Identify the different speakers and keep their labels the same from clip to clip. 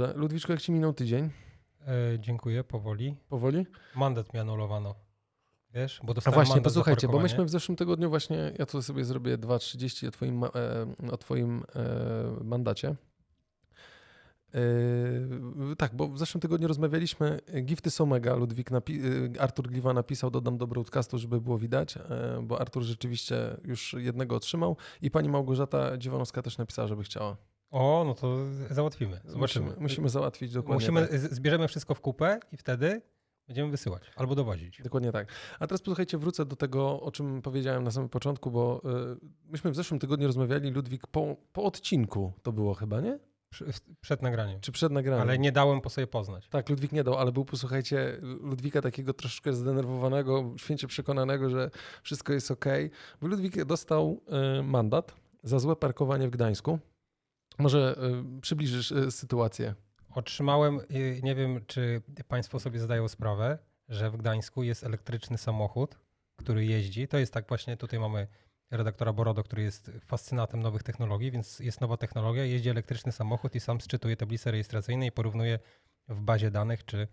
Speaker 1: Dobrze, Ludwiczko, jak ci minął tydzień?
Speaker 2: E, dziękuję, powoli.
Speaker 1: Powoli?
Speaker 2: Mandat mi anulowano. Wiesz, bo
Speaker 1: A
Speaker 2: dostałem
Speaker 1: właśnie,
Speaker 2: mandat za
Speaker 1: posłuchajcie, bo myśmy w zeszłym tygodniu właśnie, ja tu sobie zrobię 2.30 o twoim, e, o twoim e, mandacie. E, tak, bo w zeszłym tygodniu rozmawialiśmy, e, gifty są mega, Ludwik napi- Artur Gliwa napisał, dodam do broadcastu, żeby było widać, e, bo Artur rzeczywiście już jednego otrzymał i pani Małgorzata Dziwonowska też napisała, żeby chciała.
Speaker 2: O, no to załatwimy. Zobaczymy.
Speaker 1: Musimy, musimy załatwić dokładnie
Speaker 2: Musimy,
Speaker 1: tak.
Speaker 2: zbierzemy wszystko w kupę i wtedy będziemy wysyłać albo dowozić.
Speaker 1: Dokładnie tak. A teraz posłuchajcie, wrócę do tego, o czym powiedziałem na samym początku, bo y, myśmy w zeszłym tygodniu rozmawiali, Ludwik, po, po odcinku to było chyba, nie?
Speaker 2: Przed nagraniem.
Speaker 1: Czy przed nagraniem?
Speaker 2: Ale nie dałem po sobie poznać.
Speaker 1: Tak, Ludwik nie dał, ale był, posłuchajcie, Ludwika takiego troszeczkę zdenerwowanego, święcie przekonanego, że wszystko jest ok. Bo Ludwik dostał y, mandat za złe parkowanie w Gdańsku. Może y, przybliżysz y, sytuację.
Speaker 2: Otrzymałem, y, nie wiem czy Państwo sobie zdają sprawę, że w Gdańsku jest elektryczny samochód, który jeździ. To jest tak właśnie, tutaj mamy redaktora Borodo, który jest fascynatem nowych technologii, więc jest nowa technologia, jeździ elektryczny samochód i sam sczytuje tablice rejestracyjne i porównuje w bazie danych, czy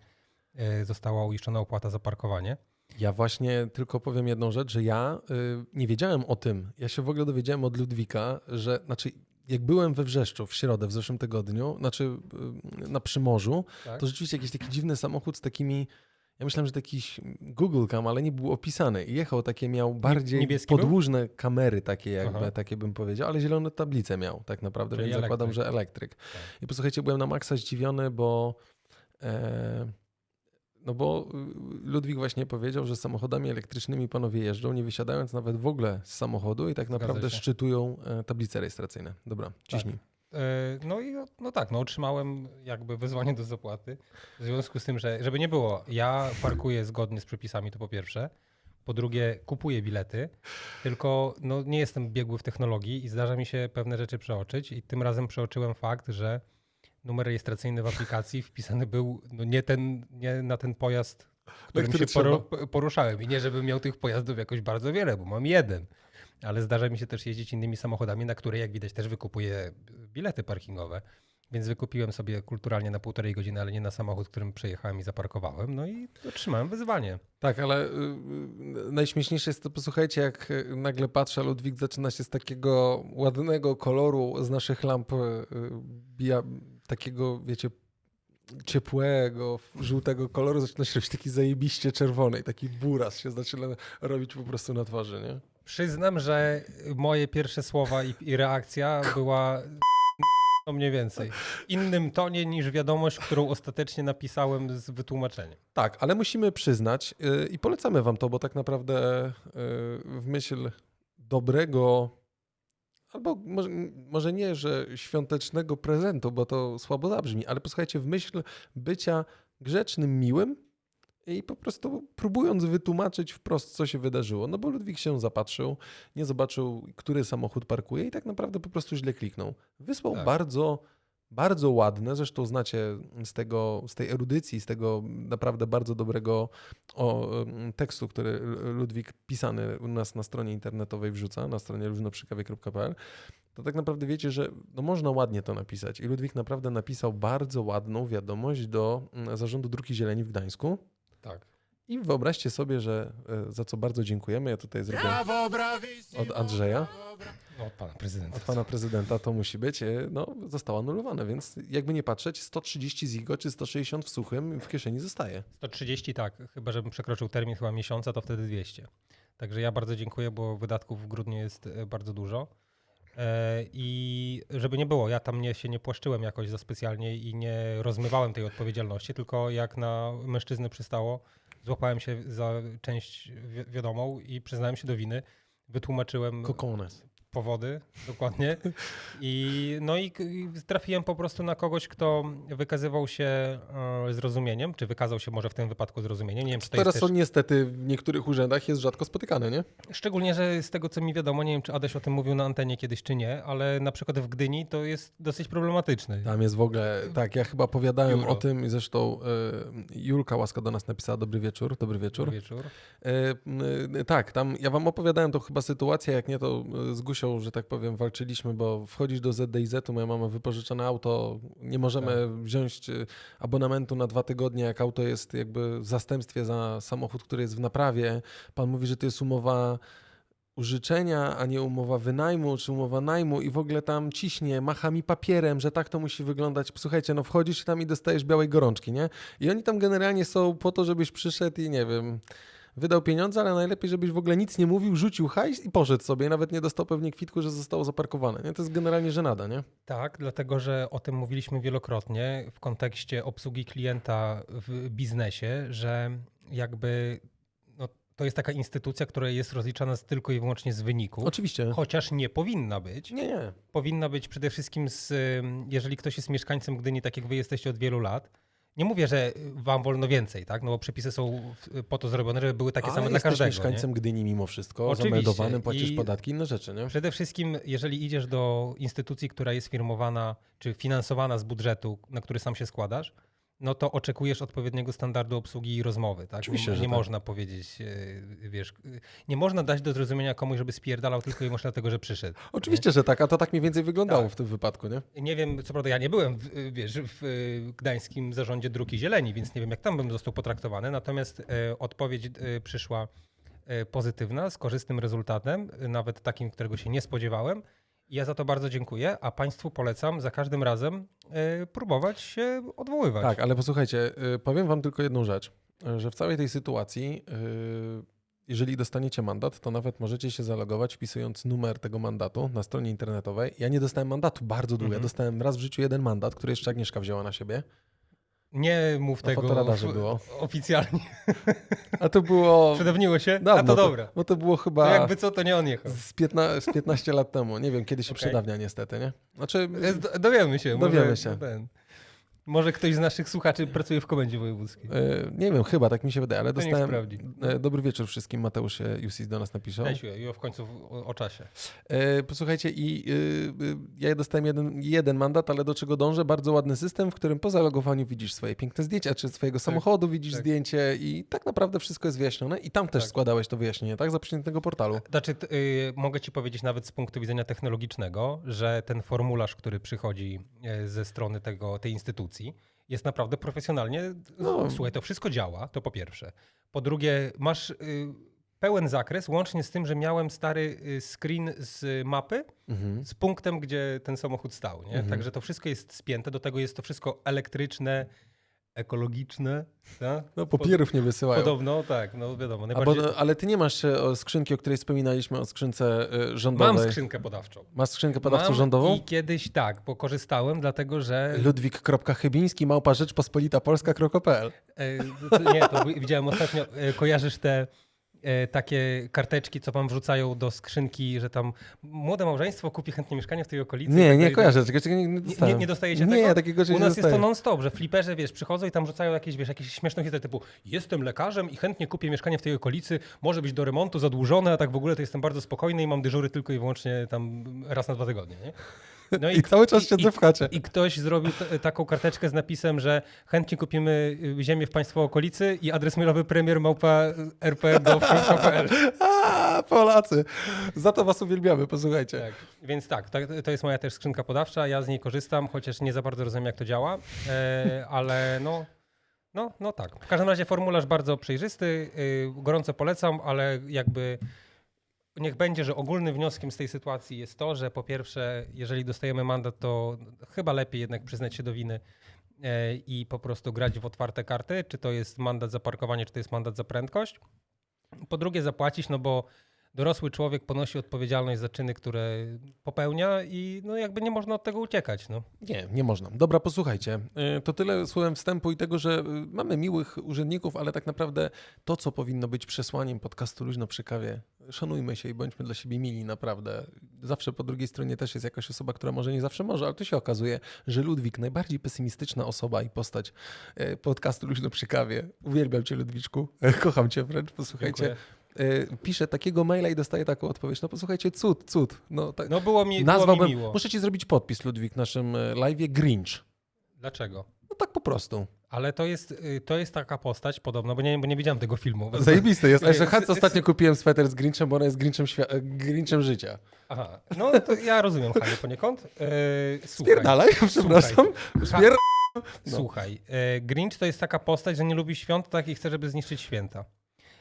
Speaker 2: została uiszczona opłata za parkowanie.
Speaker 1: Ja właśnie tylko powiem jedną rzecz, że ja y, nie wiedziałem o tym. Ja się w ogóle dowiedziałem od Ludwika, że znaczy jak byłem we Wrzeszczu w środę w zeszłym tygodniu, znaczy y, na Przymorzu,
Speaker 2: Tak?
Speaker 1: to rzeczywiście jakiś taki dziwny samochód z takimi ja myślałem, że to jakiś Google Cam, ale nie był opisany. I jechał takie, miał bardziej
Speaker 2: niebieski był?
Speaker 1: podłużne kamery takie jakby,
Speaker 2: Aha.
Speaker 1: takie bym powiedział, ale zielone tablice miał tak naprawdę,
Speaker 2: Czyli
Speaker 1: więc zakładam,
Speaker 2: elektryk.
Speaker 1: że elektryk.
Speaker 2: Tak.
Speaker 1: I posłuchajcie, byłem na maksa zdziwiony, bo e, no bo y, Ludwik właśnie powiedział, że samochodami elektrycznymi panowie jeżdżą, nie wysiadając nawet w ogóle z samochodu i tak
Speaker 2: Zgadza
Speaker 1: naprawdę
Speaker 2: się.
Speaker 1: szczytują e, tablice rejestracyjne. Dobra, ciśnij.
Speaker 2: E, No i no tak, no otrzymałem jakby wezwanie do zapłaty. W związku z tym, że żeby nie było, ja parkuję zgodnie z przepisami, to po pierwsze. Po drugie, kupuję bilety, tylko no, nie jestem biegły w technologii i zdarza mi się pewne rzeczy przeoczyć. I tym razem przeoczyłem fakt, że numer rejestracyjny w aplikacji wpisany był no, nie, ten, nie na ten pojazd, którym
Speaker 1: który
Speaker 2: się poru- poruszałem. I nie, żebym miał tych pojazdów jakoś bardzo wiele, bo mam jeden. Ale zdarza mi się też jeździć innymi samochodami, na które jak widać też wykupuję bilety parkingowe. Więc wykupiłem sobie kulturalnie na półtorej godziny, ale nie na samochód, którym przejechałem i zaparkowałem. No i otrzymałem wyzwanie.
Speaker 1: Tak, ale y, y, najśmieszniejsze jest to, posłuchajcie, jak y, nagle patrzę, Ludwik zaczyna się z takiego ładnego koloru z naszych lamp, y, bija, takiego, wiecie, ciepłego, żółtego koloru, zaczyna się robić taki zajebiście czerwony i taki buras się zaczyna robić po prostu na twarzy, nie?
Speaker 2: Przyznam, że moje pierwsze słowa i, i reakcja była no mniej więcej innym tonie niż wiadomość, którą ostatecznie napisałem z wytłumaczeniem.
Speaker 1: Tak, ale musimy przyznać yy, i polecamy wam to, bo tak naprawdę yy, w myśl dobrego, albo może, może nie, że świątecznego prezentu, bo to słabo zabrzmi, ale posłuchajcie, w myśl bycia grzecznym, miłym i po prostu próbując wytłumaczyć wprost, co się wydarzyło. No bo Ludwik się zapatrzył, nie zobaczył, który samochód parkuje i tak naprawdę po prostu źle kliknął. Wysłał
Speaker 2: Tak.
Speaker 1: bardzo bardzo ładne, zresztą znacie z, tego, z tej erudycji, z tego naprawdę bardzo dobrego o, tekstu, który Ludwik pisany u nas na stronie internetowej wrzuca, na stronie luźnoprzykawie.pl, to tak naprawdę wiecie, że no można ładnie to napisać. I Ludwik naprawdę napisał bardzo ładną wiadomość do Zarządu Druki Zieleni w Gdańsku.
Speaker 2: Tak.
Speaker 1: I wyobraźcie sobie, że e, za co bardzo dziękujemy, ja tutaj zrobię od Andrzeja,
Speaker 2: od pana prezydenta.
Speaker 1: od pana prezydenta, to musi być, e, no zostało anulowane, więc jakby nie patrzeć, 130 zigo czy 160 w suchym w kieszeni zostaje.
Speaker 2: 130 tak, chyba żebym przekroczył termin chyba miesiąca, to wtedy 200. Także ja bardzo dziękuję, bo wydatków w grudniu jest e, bardzo dużo. E, I żeby nie było, ja tam nie, się nie płaszczyłem jakoś za specjalnie i nie rozmywałem tej odpowiedzialności, tylko jak na mężczyznę przystało, złapałem się za część wi- wiadomą i przyznałem się do winy. Wytłumaczyłem
Speaker 1: Kokones.
Speaker 2: Powody, dokładnie. I, no i, trafiłem po prostu na kogoś, kto wykazywał się e, zrozumieniem, czy wykazał się może w tym wypadku zrozumieniem. Nie wiem, czy to
Speaker 1: Teraz
Speaker 2: jest
Speaker 1: to
Speaker 2: też,
Speaker 1: niestety w niektórych urzędach jest rzadko spotykane, nie?
Speaker 2: Szczególnie, że z tego co mi wiadomo, nie wiem czy Adaś o tym mówił na antenie kiedyś czy nie, ale na przykład w Gdyni to jest dosyć problematyczny.
Speaker 1: Tam jest w ogóle, tak, ja chyba opowiadałem
Speaker 2: Biuro.
Speaker 1: o tym i zresztą e, Julka Łaska do nas napisała dobry wieczór, dobry wieczór.
Speaker 2: Wieczór.
Speaker 1: E, tak, tam ja wam opowiadałem to chyba sytuację, jak nie to z Gusią że tak powiem, walczyliśmy, bo wchodzisz do ZDIZ-u, moja mama wypożyczone auto, nie możemy wziąć y, abonamentu na dwa tygodnie, jak auto jest jakby w zastępstwie za samochód, który jest w naprawie. Pan mówi, że to jest umowa użyczenia, a nie umowa wynajmu, czy umowa najmu i w ogóle tam ciśnie, macha mi papierem, że tak to musi wyglądać. Słuchajcie, no wchodzisz tam i dostajesz białej gorączki, nie? I oni tam generalnie są po to, żebyś przyszedł i nie wiem, wydał pieniądze, ale najlepiej, żebyś w ogóle nic nie mówił, rzucił hajs i poszedł sobie. Nawet nie dostał pewnie kwitku, że zostało zaparkowane. Nie? To jest generalnie żenada, nie?
Speaker 2: Tak, dlatego że o tym mówiliśmy wielokrotnie w kontekście obsługi klienta w biznesie, że jakby no, to jest taka instytucja, która jest rozliczana tylko i wyłącznie z wyniku.
Speaker 1: Oczywiście.
Speaker 2: Chociaż nie powinna być.
Speaker 1: Nie, nie.
Speaker 2: Powinna być przede wszystkim, z, jeżeli ktoś jest mieszkańcem Gdyni, tak jak wy jesteście od wielu lat. Nie mówię, że wam wolno więcej, tak? No bo przepisy są po to zrobione, żeby były takie
Speaker 1: Ale
Speaker 2: same dla
Speaker 1: jesteś
Speaker 2: każdego.
Speaker 1: mieszkańcem
Speaker 2: Nie?
Speaker 1: Gdyni mimo wszystko,
Speaker 2: Oczywiście.
Speaker 1: zameldowanym, płacisz
Speaker 2: I-
Speaker 1: podatki, inne rzeczy, nie?
Speaker 2: Przede wszystkim, jeżeli idziesz do instytucji, która jest firmowana czy finansowana z budżetu, na który sam się składasz, no to oczekujesz odpowiedniego standardu obsługi i rozmowy. Tak?
Speaker 1: Oczywiście,
Speaker 2: nie nie
Speaker 1: tak.
Speaker 2: można powiedzieć, e, wiesz, e, nie można dać do zrozumienia komuś, żeby spierdalał tylko i wyłącznie dlatego, że przyszedł.
Speaker 1: Oczywiście, że tak, a to tak mniej więcej wyglądało
Speaker 2: Tak.
Speaker 1: w tym wypadku, nie?
Speaker 2: Nie wiem, co prawda ja nie byłem w, wiesz, w e, gdańskim zarządzie Druki Zieleni, więc nie wiem, jak tam bym został potraktowany. Natomiast e, odpowiedź e, przyszła e, pozytywna, z korzystnym rezultatem, e, nawet takim, którego się nie spodziewałem. Ja za to bardzo dziękuję, a Państwu polecam za każdym razem e, próbować się odwoływać.
Speaker 1: Tak, ale posłuchajcie, y, powiem wam tylko jedną rzecz, y, że w całej tej sytuacji, y, jeżeli dostaniecie mandat, to nawet możecie się zalogować wpisując numer tego mandatu na stronie internetowej. Ja nie dostałem mandatu bardzo długo, ja
Speaker 2: Mhm.
Speaker 1: dostałem raz w życiu jeden mandat, który jeszcze Agnieszka wzięła na siebie.
Speaker 2: Nie mów
Speaker 1: Na
Speaker 2: tego w-
Speaker 1: było.
Speaker 2: oficjalnie.
Speaker 1: A to było
Speaker 2: Przedawniło się?
Speaker 1: dawno,
Speaker 2: a to dobra.
Speaker 1: Bo to było
Speaker 2: To
Speaker 1: chyba
Speaker 2: jakby co, to nie on jechał.
Speaker 1: z, 15, z 15 lat temu. Nie wiem, kiedy się
Speaker 2: Okej.
Speaker 1: przedawnia niestety, nie? Znaczy,
Speaker 2: do- Dowiemy się.
Speaker 1: Dowiemy się.
Speaker 2: Ten, może ktoś z naszych słuchaczy pracuje w komendzie wojewódzkiej.
Speaker 1: y, nie wiem, chyba tak mi się wydaje, ale
Speaker 2: To
Speaker 1: dostałem... y, Dobry wieczór wszystkim, Mateusz e, Jusis do nas napisał.
Speaker 2: Cześć, i w końcu o, o czasie.
Speaker 1: E, Posłuchajcie, i y, y, ja dostałem jeden, jeden mandat, ale do czego dążę? Bardzo ładny system, w którym po zalogowaniu widzisz swoje piękne zdjęcia, czy swojego samochodu widzisz
Speaker 2: tak.
Speaker 1: zdjęcie i tak naprawdę wszystko jest wyjaśnione. I tam też
Speaker 2: Tak.
Speaker 1: składałeś to wyjaśnienie, tak? Za przeciętnego portalu.
Speaker 2: Znaczy, t- y, mogę ci powiedzieć nawet z punktu widzenia technologicznego, że ten formularz, który przychodzi e, ze strony tego, tej instytucji, jest naprawdę profesjonalnie.
Speaker 1: No.
Speaker 2: Słuchaj, to wszystko działa, to po pierwsze. Po drugie, masz y, pełen zakres, łącznie z tym, że miałem stary y, screen z mapy,
Speaker 1: Mhm.
Speaker 2: z punktem, gdzie ten samochód stał. Nie?
Speaker 1: Mhm.
Speaker 2: Także to wszystko jest spięte, do tego jest to wszystko elektryczne, ekologiczne. Tak?
Speaker 1: No papierów nie wysyłają.
Speaker 2: Podobno, tak, no wiadomo. Najbardziej...
Speaker 1: bo, ale ty nie masz e, skrzynki, o której wspominaliśmy, o skrzynce y, rządowej.
Speaker 2: Mam skrzynkę podawczą.
Speaker 1: Masz skrzynkę podawcą
Speaker 2: Mam
Speaker 1: rządową?
Speaker 2: I kiedyś tak, bo korzystałem, dlatego że.
Speaker 1: Ludwik.chybiński, małpa Rzeczpospolita Polska.pl
Speaker 2: E, nie, to widziałem ostatnio. E, kojarzysz te e, takie karteczki, co wam wrzucają do skrzynki, że tam młode małżeństwo kupi chętnie mieszkanie w tej okolicy.
Speaker 1: Nie,
Speaker 2: tak
Speaker 1: nie kojarzę, czekaj, czekaj, nie, nie,
Speaker 2: Nie,
Speaker 1: dostałem.
Speaker 2: nie, nie dostajecie
Speaker 1: nie,
Speaker 2: tego?
Speaker 1: takiego czegoś
Speaker 2: U nas jest to non-stop, że fliperzy, wiesz, przychodzą i tam rzucają jakieś, wiesz, jakieś śmieszne historie typu jestem lekarzem i chętnie kupię mieszkanie w tej okolicy, może być do remontu zadłużone, a tak w ogóle to jestem bardzo spokojny i mam dyżury tylko i wyłącznie tam raz na dwa tygodnie, nie? No
Speaker 1: I cały czas siedzę w chacie.
Speaker 2: I ktoś zrobił t- taką karteczkę z napisem, że chętnie kupimy y, ziemię w państwo okolicy i adres mailowy premier małpa rp.gov.pl.
Speaker 1: A, Polacy. Za to was uwielbiamy, posłuchajcie.
Speaker 2: Tak. Więc tak, to, to jest moja też skrzynka podawcza, ja z niej korzystam, chociaż nie za bardzo rozumiem jak to działa, e, ale no, no, no tak. W każdym razie formularz bardzo przejrzysty, y, gorąco polecam, ale jakby niech będzie, że ogólnym wnioskiem z tej sytuacji jest to, że po pierwsze, jeżeli dostajemy mandat, to chyba lepiej jednak przyznać się do winy e, i po prostu grać w otwarte karty, czy to jest mandat za parkowanie, czy to jest mandat za prędkość. Po drugie zapłacić, no bo dorosły człowiek ponosi odpowiedzialność za czyny, które popełnia i no jakby nie można od tego uciekać. No.
Speaker 1: Nie, nie można. Dobra, posłuchajcie. y, To tyle słowem wstępu i tego, że y, mamy miłych urzędników, ale tak naprawdę to, co powinno być przesłaniem podcastu Luźno przy kawie, szanujmy się i bądźmy dla siebie mili, naprawdę. Zawsze po drugiej stronie też jest jakaś osoba, która może nie zawsze może, ale tu się okazuje, że Ludwik, najbardziej pesymistyczna osoba i postać y, podcastu Luźno przy kawie. Uwielbiam cię, Ludwiczku. Kocham cię wręcz, posłuchajcie.
Speaker 2: Dziękuję.
Speaker 1: Y, Piszę takiego maila i dostaję taką odpowiedź. No posłuchajcie, cud, cud. No, tak,
Speaker 2: No było mi, było mi
Speaker 1: Nazwałbym,
Speaker 2: miło.
Speaker 1: muszę ci zrobić podpis, Ludwik, w naszym e, live'ie Grinch.
Speaker 2: Dlaczego?
Speaker 1: No tak po prostu.
Speaker 2: Ale to jest, y, to jest taka postać podobno, bo nie, bo nie widziałem tego filmu.
Speaker 1: Zajebiste jest. Jeszcze
Speaker 2: jest-
Speaker 1: ostatnio kupiłem sweter z Grinchem, bo ona jest Grinchem, świa- e, Grinchem życia.
Speaker 2: Aha, no to ja rozumiem Hanie poniekąd. E, słuchaj,
Speaker 1: Spierdalaj, przepraszam. Spier... No.
Speaker 2: słuchaj, e, Grinch to jest taka postać, że nie lubi świąt, tak i chce, żeby zniszczyć święta.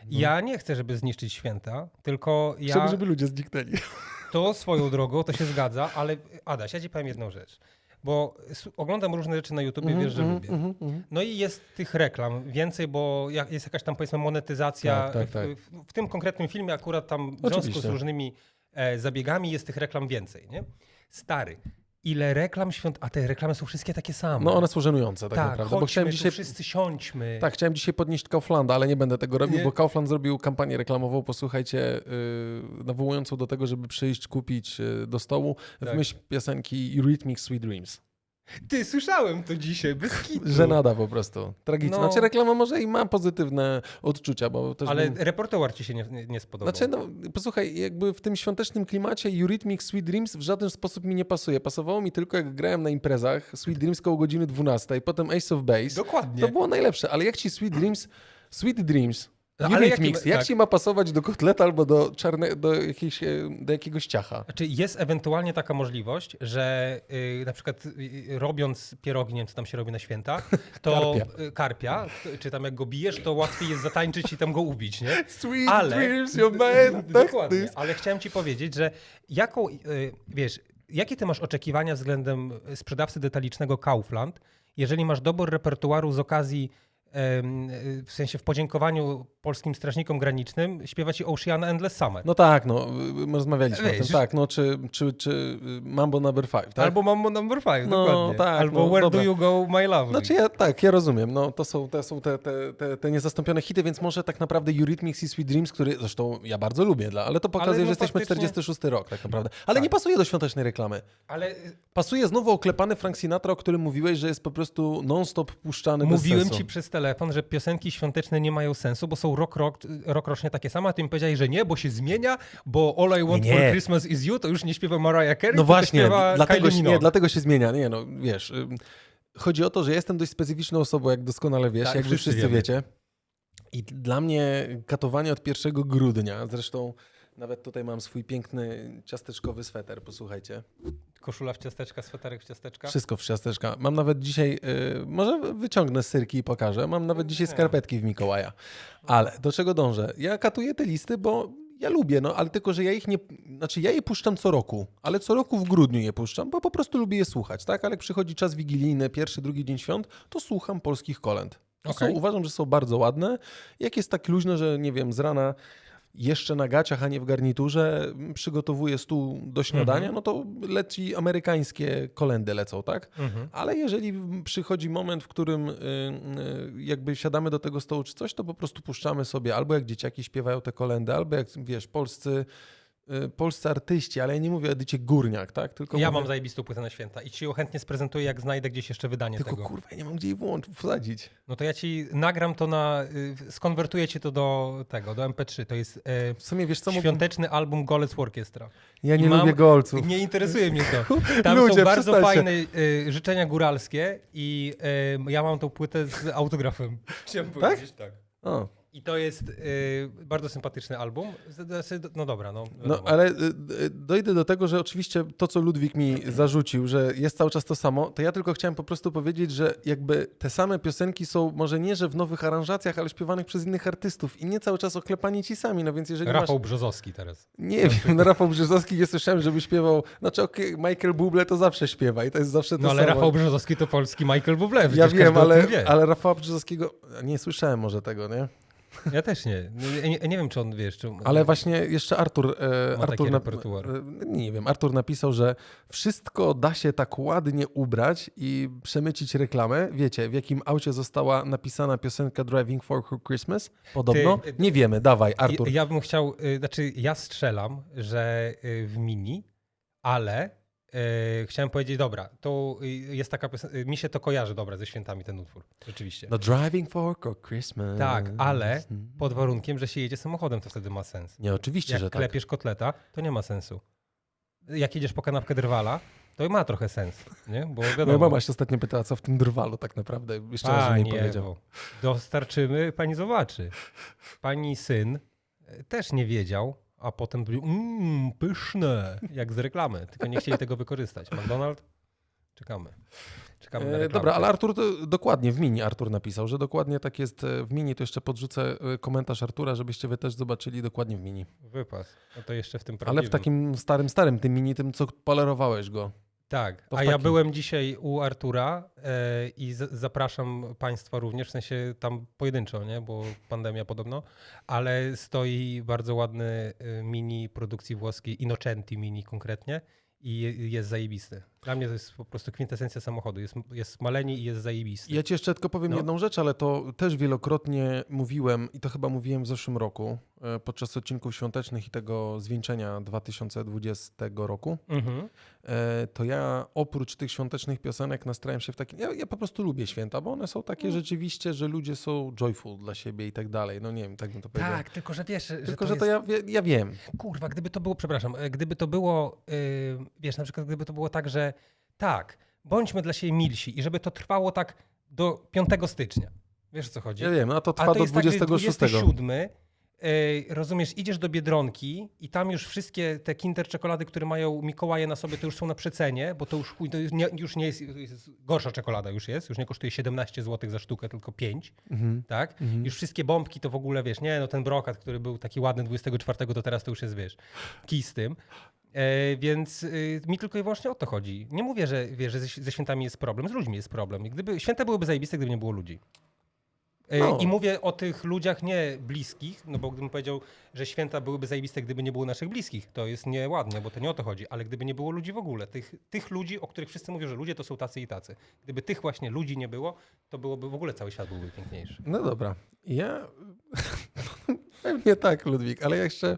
Speaker 2: Ja nie chcę, żeby zniszczyć święta, tylko ja...
Speaker 1: Chciałbym, żeby ludzie zniknęli.
Speaker 2: To swoją drogą, to się zgadza, ale Adaś, ja ci powiem jedną rzecz. Bo oglądam różne rzeczy na YouTubie, wiesz, że lubię.
Speaker 1: Mhm, mhm.
Speaker 2: No i jest tych reklam więcej, bo jest jakaś tam powiedzmy monetyzacja.
Speaker 1: Tak, tak, tak.
Speaker 2: W, w, w tym konkretnym filmie akurat tam w związku z
Speaker 1: Oczywiście.
Speaker 2: różnymi e, zabiegami jest tych reklam więcej, nie? Stary, ile reklam świąt, a te reklamy są wszystkie takie same.
Speaker 1: No one są żenujące tak,
Speaker 2: tak,
Speaker 1: naprawdę.
Speaker 2: chodźmy,
Speaker 1: Bo chciałem dzisiaj...
Speaker 2: wszyscy siądźmy.
Speaker 1: Tak, chciałem dzisiaj podnieść Kauflanda, ale nie będę tego robił,
Speaker 2: Nie.
Speaker 1: bo Kaufland zrobił kampanię reklamową, posłuchajcie, yy, nawołującą do tego, żeby przyjść, kupić yy, do stołu
Speaker 2: Tak.
Speaker 1: w myśl piosenki Eurythmics Sweet Dreams.
Speaker 2: Ty, słyszałem to dzisiaj, bez kitu.
Speaker 1: Żenada po prostu. Tragiczna.
Speaker 2: No.
Speaker 1: Znaczy reklama może i ma pozytywne odczucia, bo też...
Speaker 2: Ale
Speaker 1: bym-
Speaker 2: repertuar ci się nie, nie, nie spodobał.
Speaker 1: Znaczy, no, posłuchaj, jakby w tym świątecznym klimacie Eurythmics Sweet Dreams w żaden sposób mi nie pasuje. Pasowało mi tylko jak grałem na imprezach Sweet Dreams koło godziny 12, potem Ace of Base.
Speaker 2: Dokładnie.
Speaker 1: To było najlepsze, ale jak ci Sweet Dreams, Sweet Dreams,
Speaker 2: No, ale
Speaker 1: Eurythmics,
Speaker 2: jakim-
Speaker 1: jak
Speaker 2: tak.
Speaker 1: ci ma pasować do kotleta albo do, czarne, do, jakiejś, e, do jakiegoś ciacha?
Speaker 2: Znaczy jest ewentualnie taka możliwość, że y, na przykład y, robiąc pierogi, nie wiem co tam się robi na święta, to
Speaker 1: Karpia.
Speaker 2: y, karpia, czy tam jak go bijesz, to łatwiej jest zatańczyć i tam go ubić, nie?
Speaker 1: Sweet
Speaker 2: Ale-
Speaker 1: Dreams, your man. tak,
Speaker 2: Dokładnie,
Speaker 1: jest-
Speaker 2: ale chciałem ci powiedzieć, że jaką, y, wiesz, jakie ty masz oczekiwania względem sprzedawcy detalicznego Kaufland, jeżeli masz dobór repertuaru z okazji y, w sensie w podziękowaniu polskim strażnikom granicznym śpiewa ci Ocean Endless Summer.
Speaker 1: No tak, no, y, rozmawialiśmy o
Speaker 2: Wiesz.
Speaker 1: tym. Tak, no, czy, czy, czy y, Mambo Number 5, tak?
Speaker 2: Albo Mambo Number Five,
Speaker 1: No,
Speaker 2: dokładnie.
Speaker 1: tak,
Speaker 2: Albo
Speaker 1: no,
Speaker 2: Where
Speaker 1: dobra.
Speaker 2: Do You Go, My Lovely.
Speaker 1: Znaczy ja, tak, ja rozumiem. No, to są, to są te, te, te, te niezastąpione hity, więc może tak naprawdę Eurythmics i Sweet Dreams, który zresztą ja bardzo lubię, dla, ale to pokazuje,
Speaker 2: no
Speaker 1: że jesteśmy
Speaker 2: faktycznie-
Speaker 1: 46 rok tak naprawdę. Ale
Speaker 2: Tak.
Speaker 1: nie pasuje do świątecznej reklamy.
Speaker 2: Ale y,
Speaker 1: Pasuje znowu oklepany Frank Sinatra, o którym mówiłeś, że jest po prostu non-stop puszczany
Speaker 2: mówiłem ci przez telefon, że piosenki świąteczne nie mają sensu, bo są rok, rok, rok rocznie takie same, a ty mi powiedziałeś, że nie, bo się zmienia, bo All I Want
Speaker 1: Nie,
Speaker 2: for. Christmas is You to już nie śpiewa Mariah Carey,
Speaker 1: No właśnie,
Speaker 2: śpiewa
Speaker 1: dlatego, się, nie, dlatego się zmienia. Nie no, wiesz, chodzi o to, że jestem dość specyficzną osobą, jak doskonale wiesz,
Speaker 2: Tak,
Speaker 1: jak
Speaker 2: wszyscy
Speaker 1: wszyscy wiecie. I dla mnie katowanie od 1 grudnia, zresztą nawet tutaj mam swój piękny ciasteczkowy sweter, posłuchajcie.
Speaker 2: Koszula w ciasteczka, sweterek w ciasteczka.
Speaker 1: Wszystko w ciasteczka. Mam nawet dzisiaj, y, może wyciągnę z syrki i pokażę, mam nawet dzisiaj skarpetki w Mikołaja. Ale do czego dążę? Ja katuję te listy, bo ja lubię, no ale tylko, że ja ich nie, znaczy ja je puszczam co roku, ale co roku w grudniu je puszczam, bo po prostu lubię je słuchać, tak? Ale jak przychodzi czas wigilijny, pierwszy, drugi dzień świąt, to słucham polskich kolęd.
Speaker 2: Okej.
Speaker 1: są, uważam, że są bardzo ładne. Jak jest tak luźno, że nie wiem, z rana jeszcze na gaciach, a nie w garniturze, m, przygotowuję stół do śniadania,
Speaker 2: Mhm.
Speaker 1: no to leci amerykańskie kolendy lecą, tak?
Speaker 2: Mhm.
Speaker 1: Ale jeżeli przychodzi moment, w którym y, y, jakby siadamy do tego stołu czy coś, to po prostu puszczamy sobie albo jak dzieciaki śpiewają te kolendy, albo jak wiesz, polscy, polscy artyści, ale ja nie mówię o Edycie Górniak, tak? Tylko
Speaker 2: Ja
Speaker 1: mówię,
Speaker 2: mam zajebistą płytę na święta i ci ją chętnie sprezentuję, jak znajdę gdzieś jeszcze wydanie
Speaker 1: Tylko
Speaker 2: tego.
Speaker 1: kurwa, ja nie mam gdzie jej włączyć, wsadzić.
Speaker 2: No to ja ci nagram to na, y, skonwertuję ci to do tego, do MP3. To jest e,
Speaker 1: W sumie wiesz co, mógł-
Speaker 2: świąteczny album Golec Orchestra.
Speaker 1: ja nie
Speaker 2: I mam-
Speaker 1: lubię golców.
Speaker 2: Nie interesuje mnie to. Tam
Speaker 1: Ludzie,
Speaker 2: są bardzo fajne y, życzenia góralskie i y, ja mam tą płytę z autografem. Chciałem
Speaker 1: Tak?
Speaker 2: powiedzieć tak.
Speaker 1: O,
Speaker 2: I to jest y, bardzo sympatyczny album. No dobra, no.
Speaker 1: no ale y, y, dojdę do tego, że oczywiście to, co Ludwik mi zarzucił, że jest cały czas to samo, to ja tylko chciałem po prostu powiedzieć, że jakby te same piosenki są może nie, że w nowych aranżacjach, ale śpiewanych przez innych artystów i nie cały czas oklepani ci sami, no więc jeżeli masz...
Speaker 2: Rafał Brzozowski teraz.
Speaker 1: Nie wiem, no Rafał Brzezowski nie słyszałem, żeby śpiewał. Znaczy, okej, Michael Bublé to zawsze śpiewa i to jest zawsze to
Speaker 2: No ale
Speaker 1: samo.
Speaker 2: Rafał Brzozowski to polski Michael Bublé.
Speaker 1: Ja wiem, ale,
Speaker 2: wie.
Speaker 1: ale Rafała Brzezowskiego nie słyszałem może tego, nie?
Speaker 2: Ja też nie. Nie, nie. nie wiem, czy on wiesz. Czy...
Speaker 1: Ale właśnie jeszcze Artur. E,
Speaker 2: Ma
Speaker 1: Artur nap- e, nie wiem, Artur napisał, że wszystko da się tak ładnie ubrać i przemycić reklamę. Wiecie, w jakim aucie została napisana piosenka Driving for Christmas? Podobno?
Speaker 2: Ty-
Speaker 1: nie wiemy, dawaj, Artur.
Speaker 2: Ja, ja bym chciał, y, znaczy ja strzelam, że y, w mini, ale chciałem powiedzieć, dobra, to jest taka y, mi się to kojarzy, dobra, ze świętami ten utwór, rzeczywiście.
Speaker 1: No, Driving for Christmas.
Speaker 2: Tak, ale pod warunkiem, że się jedzie samochodem, to wtedy ma sens.
Speaker 1: Nie, oczywiście,
Speaker 2: Jak
Speaker 1: że tak.
Speaker 2: klepiesz kotleta, to nie ma sensu. Jak jedziesz po kanapkę drwala, To ma trochę sens, nie? Bo
Speaker 1: Moja
Speaker 2: wiadomo,
Speaker 1: mama się ostatnio pytała, co w tym drwalu tak naprawdę. Jeszcze raz, mi powiedział.
Speaker 2: Dostarczymy, pani zobaczy. Pani syn e, też nie wiedział, a potem mówił, mmm, pyszne, jak z reklamy. Tylko nie chcieli tego wykorzystać. McDonald? Czekamy. Czekamy na
Speaker 1: E,
Speaker 2: reklamę.
Speaker 1: dobra, ale Artur to dokładnie w mini Artur napisał, że dokładnie tak jest e, w mini. To jeszcze podrzucę e, komentarz Artura, żebyście wy też zobaczyli dokładnie w mini.
Speaker 2: Wypas. No to jeszcze w tym
Speaker 1: Ale w
Speaker 2: prawdziwym.
Speaker 1: takim starym, starym, tym mini, tym co polerowałeś go.
Speaker 2: Tak, a ja byłem dzisiaj u Artura e, i z, zapraszam Państwa również, w sensie tam pojedynczo, nie? bo pandemia podobno, ale stoi bardzo ładny e, mini produkcji włoskiej, Innocenti mini konkretnie i je- jest zajebisty. Dla mnie to jest po prostu kwintesencja samochodu. Jest, jest smalenie i jest zajebisty.
Speaker 1: Ja ci jeszcze tylko powiem
Speaker 2: No.
Speaker 1: jedną rzecz, ale to też wielokrotnie mówiłem i to chyba mówiłem w zeszłym roku e, podczas odcinków świątecznych i tego zwieńczenia 2020 roku.
Speaker 2: Mhm.
Speaker 1: e, to ja oprócz tych świątecznych piosenek nastrałem się w takim. Ja, ja po prostu lubię święta, bo one są takie
Speaker 2: Mm.
Speaker 1: rzeczywiście, że ludzie są joyful dla siebie i tak dalej. No nie wiem, tak bym to powiedział.
Speaker 2: Tak, tylko że wiesz, że
Speaker 1: Tylko,
Speaker 2: to
Speaker 1: że to
Speaker 2: jest...
Speaker 1: ja, ja wiem.
Speaker 2: Kurwa, gdyby to było, przepraszam, e, gdyby to było, yy, wiesz, na przykład gdyby to było tak, że tak, bądźmy dla siebie milsi i żeby to trwało tak do 5 stycznia. Wiesz o co chodzi?
Speaker 1: Ja wiem, a to
Speaker 2: A
Speaker 1: trwa
Speaker 2: to
Speaker 1: do
Speaker 2: jest tak, że
Speaker 1: 26.
Speaker 2: 27, yy, rozumiesz, idziesz do Biedronki i tam już wszystkie te Kinder czekolady, które mają Mikołaje na sobie, to już są na przecenie, bo to już, chuj, to już nie, już nie jest, jest, gorsza czekolada już jest, już nie kosztuje 17 zł za sztukę, tylko 5
Speaker 1: Mhm.
Speaker 2: tak?
Speaker 1: Mhm.
Speaker 2: Już wszystkie bombki to w ogóle, wiesz, nie, no ten brokat, który był taki ładny 24, to teraz to już jest, wiesz, kij z tym. E, więc y, mi tylko i wyłącznie o to chodzi. Nie mówię, że, wiesz, że ze, ze świętami jest problem, z ludźmi jest problem. Gdyby, święta byłyby zajebiste, gdyby nie było ludzi.
Speaker 1: No.
Speaker 2: I mówię o tych ludziach nie bliskich, no bo gdybym powiedział, że święta byłyby zajebiste, gdyby nie było naszych bliskich, to jest nieładnie, bo to nie o to chodzi, ale gdyby nie było ludzi w ogóle, tych, tych ludzi, o których wszyscy mówią, że ludzie to są tacy i tacy. Gdyby tych właśnie ludzi nie było, to byłoby w ogóle cały świat byłby piękniejszy.
Speaker 1: No dobra. Ja. Pewnie tak, Ludwik, ale ja jeszcze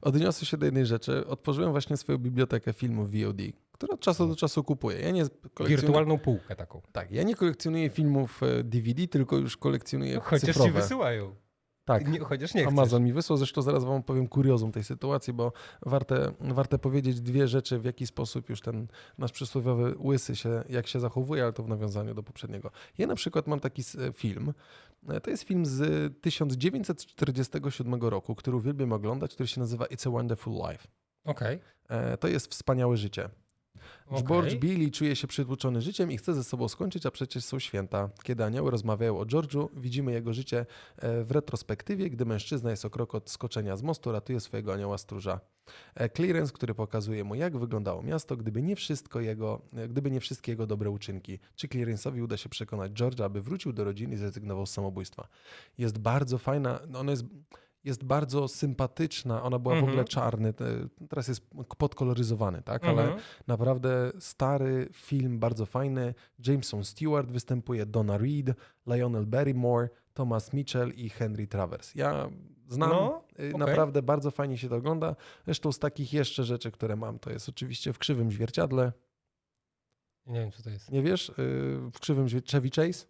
Speaker 1: odniosę się do jednej rzeczy. Otworzyłem właśnie swoją bibliotekę filmów VOD, które od czasu do czasu kupuję. Ja nie kolekcjonuję.
Speaker 2: Wirtualną półkę taką.
Speaker 1: Tak, ja nie kolekcjonuję filmów e, DVD, tylko już kolekcjonuję
Speaker 2: Chociaż ci
Speaker 1: cyfrowe.
Speaker 2: wysyłają.
Speaker 1: Tak.
Speaker 2: Nie, chociaż nie chcesz.
Speaker 1: Amazon mi wysłał, zresztą zaraz wam powiem kuriozum tej sytuacji, bo warte, warte powiedzieć dwie rzeczy, w jaki sposób już ten nasz przysłowiowy łysy się, jak się zachowuje, ale to w nawiązaniu do poprzedniego. Ja na przykład mam taki s- film, e, to jest film z 1947 roku, który uwielbiam oglądać, który się nazywa It's a Wonderful Life.
Speaker 2: Okej.
Speaker 1: E, To jest wspaniałe życie.
Speaker 2: Okej.
Speaker 1: George Billy czuje się przytłoczony życiem i chce ze sobą skończyć, a przecież są święta. Kiedy anioły rozmawiają o George'u, widzimy jego życie e, w retrospektywie, gdy mężczyzna jest o krok od skoczenia z mostu, ratuje swojego anioła stróża. E, Clearance, który pokazuje mu, jak wyglądało miasto, gdyby nie, wszystko jego, e, gdyby nie wszystkie jego dobre uczynki. Czy Clearance'owi uda się przekonać George'a, aby wrócił do rodziny i zrezygnował z samobójstwa. Jest bardzo fajna, no ona jest jest bardzo sympatyczna. Ona była w
Speaker 2: Mhm.
Speaker 1: ogóle czarny, te- teraz jest podkoloryzowany, tak? Ale
Speaker 2: Mhm.
Speaker 1: Naprawdę stary film, bardzo fajny. Jameson Stewart występuje, Donna Reed, Lionel Barrymore, Thomas Mitchell i Henry Travers. Ja znam,
Speaker 2: No,
Speaker 1: y,
Speaker 2: okej.
Speaker 1: naprawdę bardzo fajnie się to ogląda. Zresztą z takich jeszcze rzeczy, które mam, to jest oczywiście w Krzywym Zwierciadle.
Speaker 2: Nie wiem, co to jest.
Speaker 1: Nie wiesz? Y, W Krzywym Zwierciadle Chevy Chase?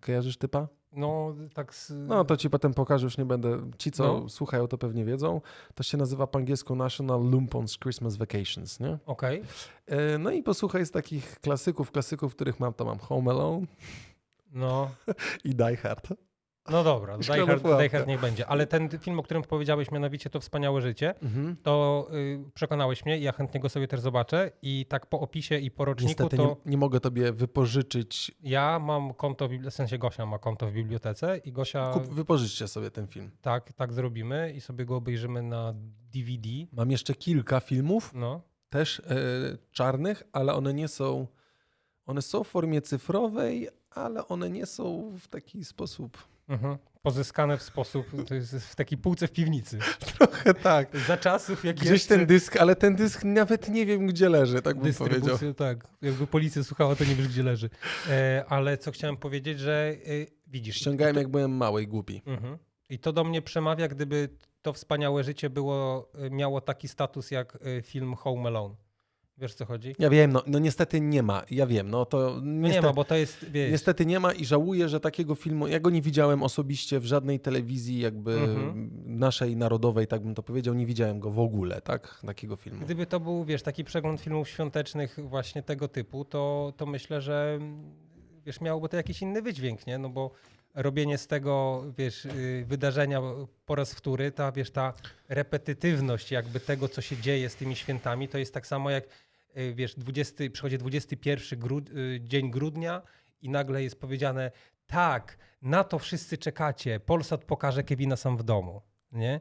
Speaker 1: Kojarzysz typa?
Speaker 2: No, tak z...
Speaker 1: No to ci potem pokażę, już nie będę. Ci, co
Speaker 2: No.
Speaker 1: słuchają, to pewnie wiedzą. To się nazywa po angielsku National Lumpons Christmas Vacations, nie?
Speaker 2: Okej.
Speaker 1: E, No i posłuchaj z takich klasyków, klasyków, których mam, to mam Home Alone
Speaker 2: No,
Speaker 1: i Die Hard.
Speaker 2: No dobra, Die Hard. Die Hard niech będzie. Ale ten film, o którym powiedziałeś, mianowicie to Wspaniałe Życie,
Speaker 1: Mhm.
Speaker 2: to y, przekonałeś mnie i ja chętnie go sobie też zobaczę. I tak po opisie i po roczniku
Speaker 1: Niestety
Speaker 2: to
Speaker 1: nie, nie mogę tobie wypożyczyć.
Speaker 2: ja mam konto, w w sensie Gosia ma konto w bibliotece i Gosia,
Speaker 1: Kup, wypożyczcie sobie ten film.
Speaker 2: tak, tak zrobimy i sobie go obejrzymy na DVD.
Speaker 1: Mam jeszcze kilka filmów,
Speaker 2: No,
Speaker 1: też e, czarnych, ale one nie są. One są w formie cyfrowej, ale one nie są w taki sposób.
Speaker 2: Mhm. pozyskane w sposób, to w takiej półce w piwnicy.
Speaker 1: Trochę tak.
Speaker 2: Za czasów, jak
Speaker 1: Gdzieś
Speaker 2: jeszcze...
Speaker 1: ten dysk, ale ten dysk nawet nie wiem, gdzie leży, tak bym powiedział.
Speaker 2: Tak. Jakby policja słuchała, to nie wiesz, gdzie leży. E, ale co chciałem powiedzieć, że e, widzisz.
Speaker 1: Ściągałem, jak byłem mały i głupi.
Speaker 2: Mhm. I to do mnie przemawia, gdyby to wspaniałe życie było, e, miało taki status jak e, film Home Alone. Wiesz co chodzi?
Speaker 1: Ja wiem, no, no niestety nie ma, ja wiem, no to
Speaker 2: No
Speaker 1: niestety,
Speaker 2: nie ma, bo to jest, wiesz,
Speaker 1: niestety nie ma i żałuję, że takiego filmu, ja go nie widziałem osobiście w żadnej telewizji jakby
Speaker 2: Mhm.
Speaker 1: naszej narodowej, tak bym to powiedział, nie widziałem go w ogóle, tak, takiego filmu.
Speaker 2: Gdyby to był, wiesz, taki przegląd filmów świątecznych właśnie tego typu, to, to myślę, że wiesz, miałoby to jakiś inny wydźwięk, nie? No bo robienie z tego, wiesz, y, wydarzenia po raz wtóry, ta, wiesz, ta repetytywność jakby tego, co się dzieje z tymi świętami, to jest tak samo jak, wiesz, 20, przychodzi 21 grud, y, dzień grudnia i nagle jest powiedziane, tak, na to wszyscy czekacie, Polsat pokaże Kevina sam w domu, nie?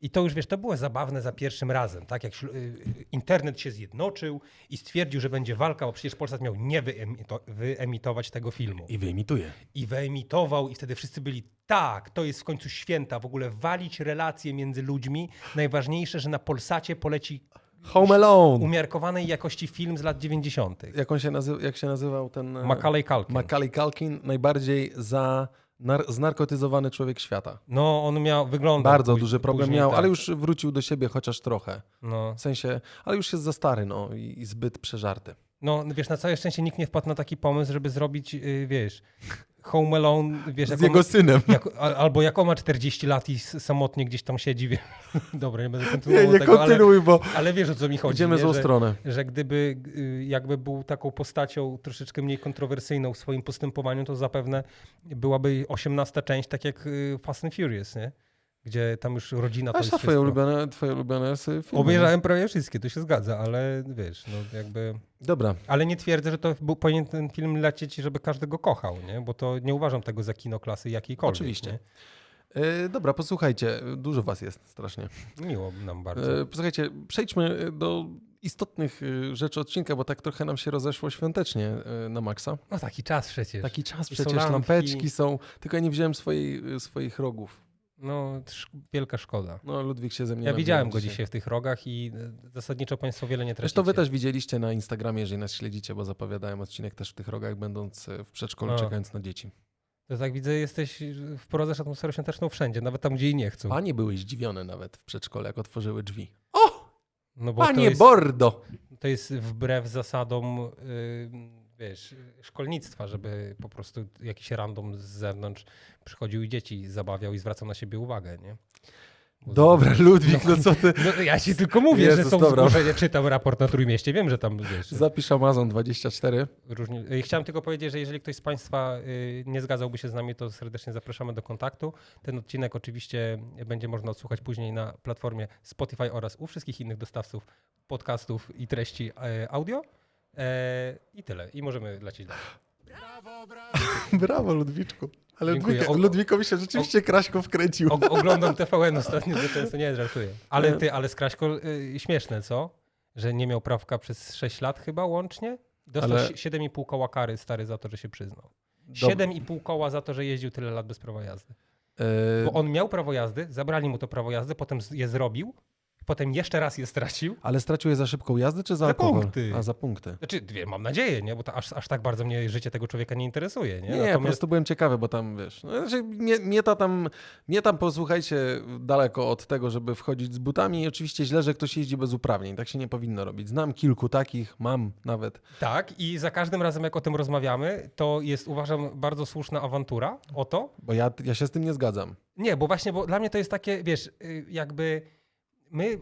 Speaker 2: I to już, wiesz, to było zabawne za pierwszym razem, tak? Jak y, y, internet się zjednoczył i stwierdził, że będzie walka, bo przecież Polsat miał nie wyemito- wyemitować tego filmu.
Speaker 1: I wyimituje.
Speaker 2: I wyemitował i wtedy wszyscy byli, tak, to jest w końcu święta, w ogóle walić relacje między ludźmi. Najważniejsze, że na Polsacie poleci
Speaker 1: Home Alone!
Speaker 2: umiarkowanej jakości film z lat 90.
Speaker 1: Jak on się nazywał, jak się nazywał ten... e,
Speaker 2: Macaulay Culkin.
Speaker 1: Macaulay Culkin, najbardziej za nar- znarkotyzowany człowiek świata.
Speaker 2: no, on miał, wyglądał
Speaker 1: Bardzo
Speaker 2: póź-
Speaker 1: duży problem
Speaker 2: później
Speaker 1: miał,
Speaker 2: tak.
Speaker 1: ale już wrócił do siebie chociaż trochę.
Speaker 2: No.
Speaker 1: W sensie, ale już jest za stary, no i, i zbyt przeżarty.
Speaker 2: No, wiesz, na całe szczęście nikt nie wpadł na taki pomysł, żeby zrobić, yy, wiesz, Home Alone, wiesz,
Speaker 1: Z jego
Speaker 2: on,
Speaker 1: synem.
Speaker 2: jak, al- albo jak on ma 40 lat i samotnie gdzieś tam siedzi, wie, dobra, nie będę
Speaker 1: Nie,
Speaker 2: kontynuował
Speaker 1: nie
Speaker 2: tego, ale,
Speaker 1: kontynuuj, bo
Speaker 2: ale wiesz, o co mi chodzi,
Speaker 1: idziemy
Speaker 2: nie?
Speaker 1: złą
Speaker 2: że,
Speaker 1: stronę.
Speaker 2: że gdyby y, jakby był taką postacią troszeczkę mniej kontrowersyjną w swoim postępowaniu, to zapewne byłaby 18 część, tak jak y, Fast and Furious, nie? Gdzie tam już rodzina to
Speaker 1: A
Speaker 2: jest
Speaker 1: to twoje ulubione, twoje ulubione filmy.
Speaker 2: Obejrzałem prawie wszystkie, to się zgadza, ale wiesz, no jakby...
Speaker 1: Dobra,
Speaker 2: Ale nie twierdzę, że to był, powinien ten film lecieć, żeby każdy go kochał, nie? Bo to nie uważam tego za kino klasy jakiejkolwiek.
Speaker 1: Oczywiście. E, dobra, posłuchajcie, dużo was jest strasznie.
Speaker 2: Nie? Miło nam bardzo.
Speaker 1: E, posłuchajcie, przejdźmy do istotnych e, rzeczy odcinka, bo tak trochę nam się rozeszło świątecznie e, na maksa.
Speaker 2: No taki czas przecież.
Speaker 1: Taki czas
Speaker 2: I
Speaker 1: przecież, lampeczki są, tylko ja nie wziąłem swojej, e, swoich rogów.
Speaker 2: No wielka szkoda.
Speaker 1: No, Ludwik się ze mnie
Speaker 2: Ja widziałem go dzisiaj w tych rogach i e, zasadniczo państwo wiele nie tracicie.
Speaker 1: Zresztą wy też widzieliście na Instagramie, jeżeli nas śledzicie, bo zapowiadałem odcinek też w tych rogach, będąc e, w przedszkolu,
Speaker 2: O.
Speaker 1: czekając na dzieci.
Speaker 2: To tak widzę, jesteś, wprowadzasz atmosferę świąteczną wszędzie, nawet tam, gdzie jej nie chcą.
Speaker 1: Panie były zdziwione nawet w przedszkole, jak otworzyły drzwi. O,
Speaker 2: No bo to
Speaker 1: panie
Speaker 2: jest,
Speaker 1: Bordo!
Speaker 2: to jest wbrew zasadom, y, wiesz, szkolnictwa, żeby po prostu jakiś random z zewnątrz przychodził i dzieci zabawiał i zwracał na siebie uwagę, nie? Bo-
Speaker 1: Dobra, Ludwik, no co ty?
Speaker 2: No, ja ci tylko mówię,
Speaker 1: Jezus,
Speaker 2: że są
Speaker 1: dobra.
Speaker 2: czytam raport na Trójmieście, wiem, że tam, wiesz,
Speaker 1: Zapisz Amazon 24.
Speaker 2: różni... Y, Chciałem tylko powiedzieć, że jeżeli ktoś z Państwa y, nie zgadzałby się z nami, to serdecznie zapraszamy do kontaktu. Ten odcinek oczywiście będzie można odsłuchać później na platformie Spotify oraz u wszystkich innych dostawców podcastów i treści e, audio. E, I tyle. I możemy lecieć dalej.
Speaker 1: Brawo, Ludwiczku. Ale
Speaker 2: Dziękuję.
Speaker 1: Ludwika,
Speaker 2: O-
Speaker 1: Ludwikowi się rzeczywiście Kraśko wkręcił.
Speaker 2: O, oglądam TVN ostatnio za często, nie żartuję. Ale ty, ale Skraśko, y, śmieszne, co? Że nie miał prawka przez 6 lat chyba łącznie? Dostał
Speaker 1: Ale-
Speaker 2: ale... 7,5 koła kary stary za to, że się przyznał.
Speaker 1: Dob-
Speaker 2: 7,5 koła za to, że jeździł tyle lat bez prawa jazdy.
Speaker 1: E,
Speaker 2: Bo on miał prawo jazdy, zabrali mu to prawo jazdy, potem z- je zrobił, potem jeszcze raz je stracił.
Speaker 1: Ale stracił je za szybką jazdę, czy za,
Speaker 2: Za
Speaker 1: alkohol?
Speaker 2: punkty.
Speaker 1: A, za punkty.
Speaker 2: Znaczy, dwie, mam nadzieję, nie? Bo to aż, aż tak bardzo mnie życie tego człowieka nie interesuje, nie?
Speaker 1: Nie, ja po prostu byłem ciekawy, bo tam, wiesz, no, znaczy, mnie, mnie, to tam, mnie tam, posłuchajcie, daleko od tego, żeby wchodzić z butami i oczywiście źle, że ktoś jeździ bez uprawnień. Tak się nie powinno robić. Znam kilku takich, mam nawet.
Speaker 2: Tak, i za każdym razem, jak o tym rozmawiamy, to jest, uważam, bardzo słuszna awantura o to,
Speaker 1: Bo ja, ja się z tym nie zgadzam.
Speaker 2: Nie, bo właśnie, bo dla mnie to jest takie, wiesz, y, jakby my, y,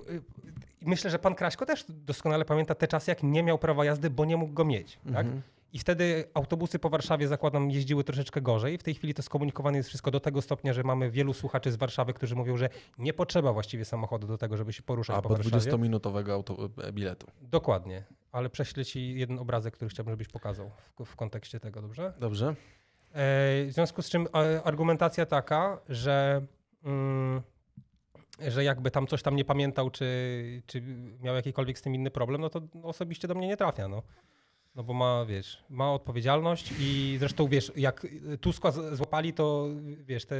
Speaker 2: myślę, że pan Kraśko też doskonale pamięta te czasy, jak nie miał prawa jazdy, bo nie mógł go mieć, tak?
Speaker 1: Mhm.
Speaker 2: I wtedy autobusy po Warszawie, zakładam, jeździły troszeczkę gorzej. W tej chwili to skomunikowane jest wszystko do tego stopnia, że mamy wielu słuchaczy z Warszawy, którzy mówią, że nie potrzeba właściwie samochodu do tego, żeby się poruszać
Speaker 1: A
Speaker 2: po
Speaker 1: po
Speaker 2: Warszawie.
Speaker 1: 20-minutowego auto, e, biletu.
Speaker 2: Dokładnie. Ale prześlę ci jeden obrazek, który chciałbym, żebyś pokazał w, w kontekście tego, dobrze?
Speaker 1: Dobrze?
Speaker 2: E, W związku z czym e, argumentacja taka, że, mm, że jakby tam coś tam nie pamiętał, czy, czy miał jakikolwiek z tym inny problem, no to osobiście do mnie nie trafia. No. No bo ma, wiesz, ma odpowiedzialność i zresztą, wiesz, jak Tuska złapali, to wiesz, te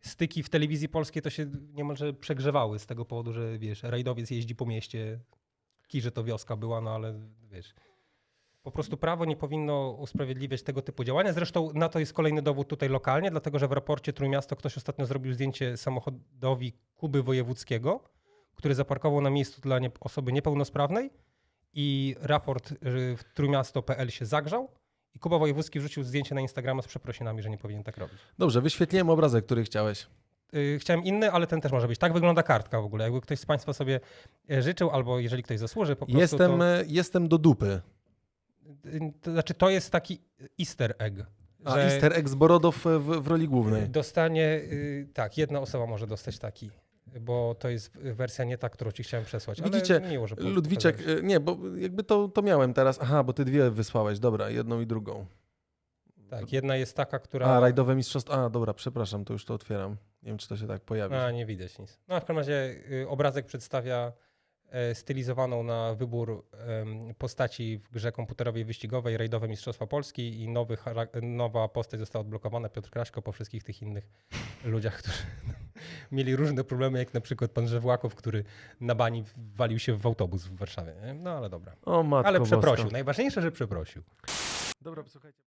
Speaker 2: styki w telewizji polskiej to się niemalże przegrzewały z tego powodu, że wiesz, rajdowiec jeździ po mieście, kij, że to wioska była, no ale wiesz, po prostu prawo nie powinno usprawiedliwiać tego typu działania. Zresztą na to jest kolejny dowód tutaj lokalnie, dlatego że w raporcie Trójmiasto ktoś ostatnio zrobił zdjęcie samochodowi Kuby Wojewódzkiego, który zaparkował na miejscu dla nie, osoby niepełnosprawnej i raport y, w trójmiasto.pl się zagrzał i Kuba Wojewódzki wrzucił zdjęcie na Instagrama z przeprosinami, że nie powinien tak robić.
Speaker 1: Dobrze, wyświetliłem obrazek, który chciałeś.
Speaker 2: Y, Chciałem inny, ale ten też może być. Tak wygląda kartka w ogóle. Jakby ktoś z Państwa sobie e, życzył, albo jeżeli ktoś zasłuży, po prostu
Speaker 1: Jestem,
Speaker 2: to,
Speaker 1: jestem do dupy.
Speaker 2: To znaczy to jest taki easter egg.
Speaker 1: A easter egg z Borodow e, w, w roli głównej.
Speaker 2: Dostanie, y, tak, jedna osoba może dostać taki, bo to jest wersja nie ta, którą ci chciałem przesłać.
Speaker 1: Widzicie,
Speaker 2: ale miło,
Speaker 1: Ludwiczek,
Speaker 2: pokazałeś.
Speaker 1: e, nie, bo jakby to, to miałem teraz. Aha, bo ty dwie wysłałeś, dobra, jedną i drugą.
Speaker 2: Tak, jedna jest taka, która...
Speaker 1: A, rajdowe mistrzostwo. A, dobra, przepraszam, to już to otwieram. Nie wiem, czy to się tak pojawi.
Speaker 2: A, nie widać nic. No, w każdym razie y, obrazek przedstawia stylizowaną na wybór postaci w grze komputerowej wyścigowej Rajdowe Mistrzostwa Polski i nowy, nowa postać została odblokowana, Piotr Kraśko, po wszystkich tych innych ludziach, którzy mieli różne problemy, jak na przykład pan Żewłakow, który na bani walił się w autobus w Warszawie. No ale dobra.
Speaker 1: O, matko
Speaker 2: Ale przeprosił.
Speaker 1: boska.
Speaker 2: Najważniejsze, że przeprosił.
Speaker 1: Dobra, słuchajcie.